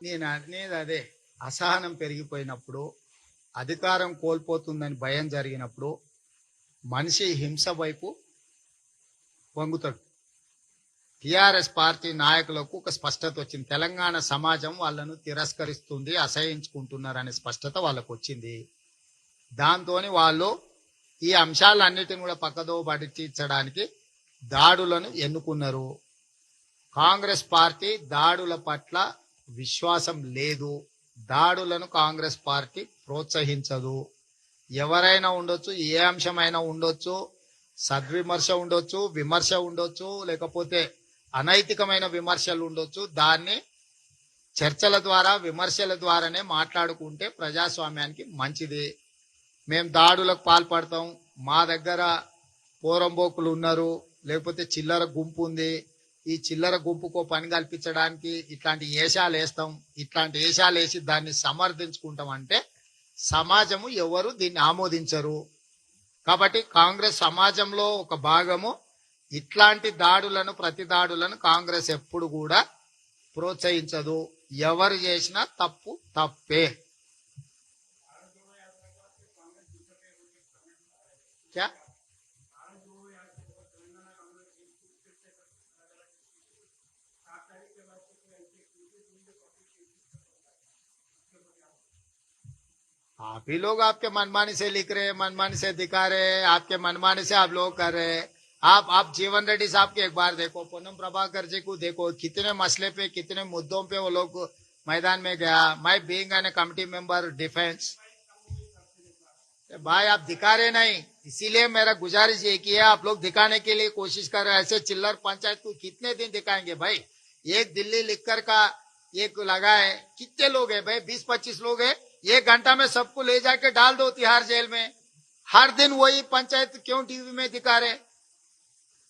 నేను అనేది అదే. అసహనం పెరిగిపోయినప్పుడు అధికారం కోల్పోతుందని భయం జరిగినప్పుడు మనిషి హింస వైపు పొంగుతాడు టిఆర్ఎస్ పార్టీ నాయకులకు ఒక స్పష్టత వచ్చింది. తెలంగాణ సమాజం వాళ్ళను తిరస్కరిస్తుంది అసహించుకుంటున్నారనే స్పష్టత వాళ్ళకు వచ్చింది దాంతోని వాళ్ళు ఈ అంశాలన్నిటిని కూడా పక్కదో పట్టించడానికి దాడులను ఎన్నుకున్నారు. కాంగ్రెస్ పార్టీ దాడుల పట్ల విశ్వాసం లేదు. దాడులను కాంగ్రెస్ పార్టీ ప్రోత్సహించదు. ఎవరైనా ఉండొచ్చు ఏ అంశమైనా ఉండొచ్చు సద్విమర్శ ఉండొచ్చు విమర్శ ఉండొచ్చు లేకపోతే అనైతికమైన విమర్శలు ఉండొచ్చు. దాన్ని చర్చల ద్వారా విమర్శల ద్వారానే మాట్లాడుకుంటే ప్రజాస్వామ్యానికి మంచిది. మేము దాడులకు పాల్పడతాం. మా దగ్గర పోరంబోకులు ఉన్నారు. లేకపోతే చిల్లర గుంపు ఉంది. ఈ చిల్లర గుంపుకో పని కల్పించడానికి ఇట్లాంటి ఏషాలు వేస్తాం. ఇట్లాంటి ఏషాలు వేసి దాన్ని సమర్థించుకుంటాం అంటే సమాజము ఎవరు దీన్ని ఆమోదించరు. కాబట్టి కాంగ్రెస్ సమాజంలో ఒక భాగము ఇట్లాంటి దాడులను ప్రతి దాడులను కాంగ్రెస్ ఎప్పుడు కూడా ప్రోత్సహించదు. ఎవరు చేసినా తప్పు తప్పే. క్యా? आप ही लोग आपके मनमानी से लिख रहे हैं, मनमानी से दिखा रहे हैं, आपके मनमानी से आप लोग कर रहे हैं। आप आप जीवन रेड्डी साहब के एक बार देखो, पूनम प्रभाकर जी को देखो, कितने मसले पे, कितने मुद्दों पे वो लोग मैदान में गया। My being an a committee member defence भाई, आप दिखा रहे नहीं, इसीलिए मेरा गुजारिश ये की है आप लोग दिखाने के लिए कोशिश कर रहे हैं। ऐसे चिल्लर पंचायत को कितने दिन दिखाएँगे भाई? एक दिल्ली लिखकर का एक लगा है। कितने लोग है भाई? बीस पच्चीस लोग हैं? एक घंटा में सबको ले जाके डाल दो तिहाड़ जेल में। हर दिन वही पंचायत क्यों टीवी में दिखा रहे?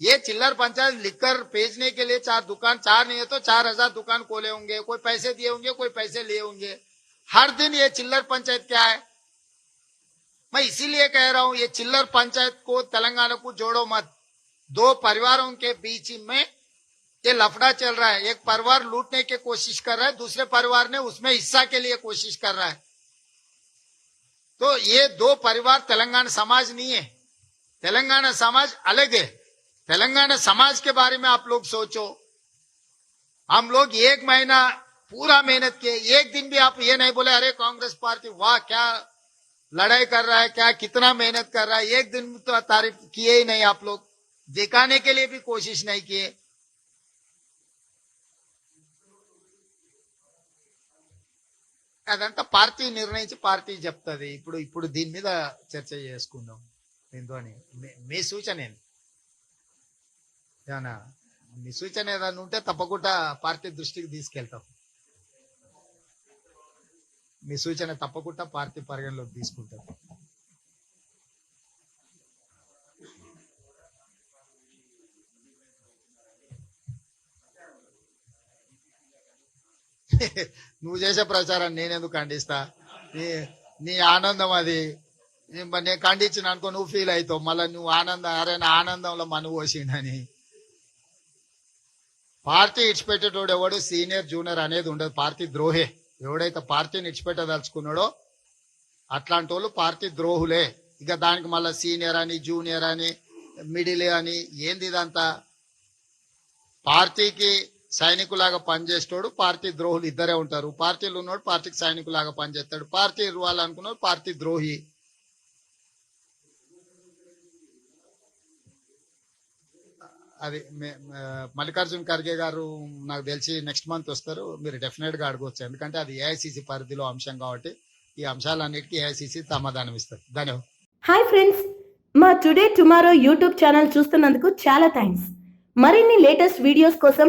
ये चिल्लर पंचायत लिखकर भेजने के लिए चार दुकान, चार नहीं है तो चार हज़ार दुकान खोले होंगे, कोई पैसे दिए होंगे, कोई पैसे लिए होंगे। हर दिन ये चिल्लर पंचायत क्या है? मैं इसीलिए कह रहा हूँ, ये चिल्लर पंचायत को तेलंगाना को जोड़ो मत। दो परिवारों के बीच में ये लफड़ा चल रहा है। एक परिवार लूटने की कोशिश कर रहा है, दूसरे परिवार ने उसमें हिस्सा के लिए कोशिश कर रहा है। ये दो परिवार तेलंगाना समाज नहीं है। तेलंगाना समाज अलग है। तेलंगाना समाज के बारे में आप लोग सोचो। हम लोग एक महीना, पूरा मेहनत किए। एक दिन भी आप ये नहीं बोले, अरे, कांग्रेस पार्टी, वाह, क्या लड़ाई कर रहा है, क्या कितना मेहनत कर रहा है? एक दिन तो तारीफ़ किए ही नहीं आप लोग। दिखाने के लिए भी कोशिश नहीं किए। అదంతా పార్టీ నిర్ణయించి పార్టీ చెప్తుంది. ఇప్పుడు ఇప్పుడు దీని మీద చర్చ చేసుకుందాం. దీంతో మీ సూచన ఏంది? ఏమన్నా మీ సూచన ఏదైనా ఉంటే తప్పకుండా పార్టీ దృష్టికి తీసుకెళ్తాం. మీ సూచన తప్పకుండా పార్టీ పరిగణలోకి తీసుకుంటాం. నువ్వు చేసే ప్రచారం నేనెందుకు ఖండిస్తా? నీ నీ ఆనందం అది. మరి నేను ఖండించిన అనుకో నువ్వు ఫీల్ అవుతావు. మళ్ళీ నువ్వు ఆనందం అరే నా ఆనందంలో మను పోసిండని. పార్టీ ఇడిచిపెట్టేటోడు ఎవడు? సీనియర్ జూనియర్ అనేది ఉండదు. పార్టీ ద్రోహే. ఎవడైతే పార్టీని ఇచ్చిపెట్టదలుచుకున్నాడో అట్లాంటి వాళ్ళు పార్టీ ద్రోహులే. ఇక దానికి మళ్ళీ సీనియర్ అని జూనియర్ అని మిడిల్ అని ఏంది ఇదంతా? పార్టీకి సైనికులాగా పనిచేస్తాడు పార్టీ ద్రోహులు ఇద్దరే ఉంటారు. పార్టీలు ఉన్నోడు పార్టీకి సైనికులాగా పనిచేస్తాడు. పార్టీ ఇవ్వాలనుకున్నాడు పార్టీ ద్రోహి. అది మల్లికార్జున్ ఖర్గే గారు నాకు తెలిసి నెక్స్ట్ మంత్ వస్తారు. మీరు డెఫినెట్గా అడగవచ్చు ఎందుకంటే అది ఏఐసిసి పరిధిలో అంశం కాబట్టి ఈ అంశాలన్నిటికీ ఏఐసిసి సమాధానం ఇస్తారు. ధన్యవాదాలు. హాయ్ ఫ్రెండ్స్ మా టుడే టుమారో యూట్యూబ్ ఛానల్ చూస్తున్నందుకు చాలా థ్యాంక్స్ మరిన్ని లేటెస్ట్ వీడియోస్ కోసం